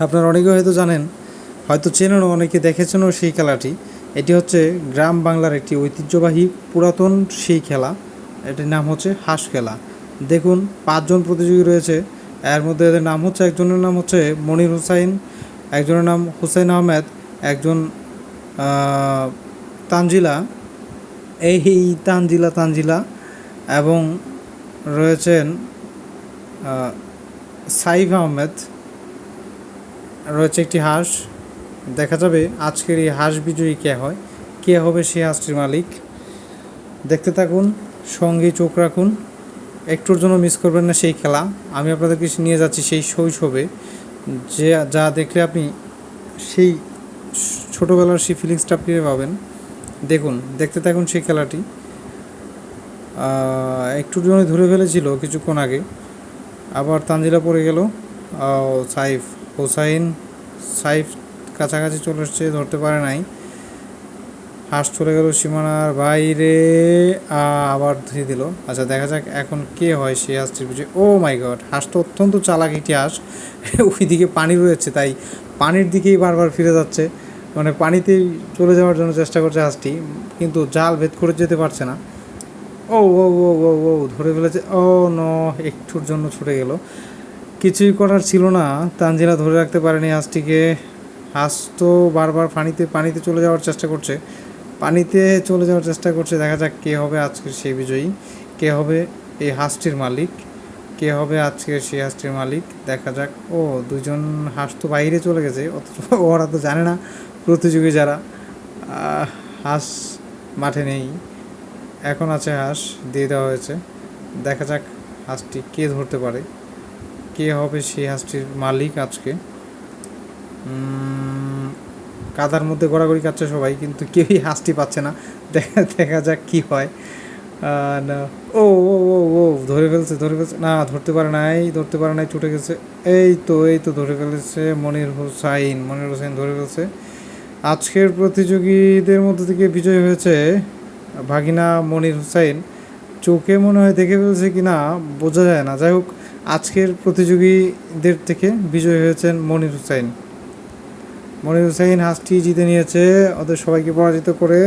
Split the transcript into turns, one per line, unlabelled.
আপনারা অনেকে হয়তো জানেন, হয়তো চেনেনও অনেকে দেখেছেনও সেই খেলাটি। এটি হচ্ছে গ্রাম বাংলার একটি ঐতিহ্যবাহী পুরাতন সেই খেলা। এটির নাম হচ্ছে হাঁস খেলা। দেখুন, পাঁচজন প্রতিযোগী রয়েছে। এর মধ্যে এদের নাম হচ্ছে, একজনের নাম হচ্ছে মনির হুসাইন, একজনের নাম হুসেন আহমেদ, একজন তানজিলা। এই তানজিলা তানজিলা। এবং রয়েছেন সাইফ আহমেদ। রয়েছে একটি হাঁস। দেখা যাবে আজকের এই হাঁস বিজয়ী কে হয় কে হবে সেই হাঁসটির মালিক। দেখতে থাকুন সঙ্গে চোখ রাখুন। একটুর জন্য মিস করবেন না সেই খেলা। আমি আপনাদেরকে নিয়ে যাচ্ছি সেই শৈশবে। যে যা দেখলে আপনি সেই ছোটোবেলার সেই ফিলিংসটা ফিরে পাবেন। দেখুন দেখতে থাকুন সেই খেলাটি। আহ, একটুর জন্য ধরে ফেলেছিল কিছুক্ষণ আগে। আবার তানজিলা পড়ে গেল। সাইফ হোসাইন, সাইফ কাছাকাছি চলে এসছে, ধরতে পারে নাই। হাঁস চলে গেল সীমানার বাইরে আবার ধুয়ে দিল। আচ্ছা দেখা যাক এখন কে হয় সেই হাঁসটির পিছিয়ে ও মাই গড, হাঁস তো অত্যন্ত চালাক একটি হাঁস। ওইদিকে পানি রয়েছে, তাই পানির দিকেই বারবার ফিরে যাচ্ছে। মানে পানিতেই চলে যাওয়ার জন্য চেষ্টা করছে হাঁসটি, কিন্তু জাল ভেদ করে যেতে পারছে না। ও ও ও ও ও, ধরে ফেলেছে। ও, ন, একটুর জন্য ছুটে গেল। কিছুই করার ছিল না। তানজিলা ধরে রাখতে পারেনি হাঁসটিকে হাঁস তো বারবার পানিতে পানিতে চলে যাওয়ার চেষ্টা করছে। পানিতে চলে যাওয়ার চেষ্টা করছে। দেখা যাক কে হবে আজকের সেই বিজয়ী। কে হবে এই হাঁসটির মালিক? কে হবে আজকের সেই হাঁসটির মালিক? দেখা যাক। ও, দুজন হাঁস তো বাইরে চলে গেছে। অথচ ওরা তো জানে না প্রতিযোগী যারা। হাঁস মাঠে নেই। এখন আছে হাঁস দিয়ে দেওয়া হয়েছে। দেখা যাক হাঁসটি কে ধরতে পারে। কে হবে সেই হাঁসটির মালিক আজকে? কাদার মধ্যে গড়াগড়ি কাটছে সবাই, কিন্তু কেউই হাঁসটি পাচ্ছে না। দেখা দেখা যাক কি হয়। না। ও ও ও ও ধরে ফেলছে ধরে ফেলছে। না, ধরতে পারে নাই, ধরতে পারে নাই, ছুটে গেছে। এই তো এই তো, ধরে ফেলেছে মনির হোসাইন, মনির হোসেন ধরে ফেলছে। আজকের প্রতিযোগীদের মধ্যে থেকে বিজয় হয়েছে ভাগিনা মনির হোসাইন। চোখে মনে হয় দেখে ফেলছে কি না বোঝা যায় না। যাই হোক আজকের প্রতিযোগীদের থেকে বিজয়ী হয়েছেন মনির হুসাইন। মনির হুসাইন হাঁসটি জিতে নিয়েছে, ওদের সবাইকে পরাজিত করে।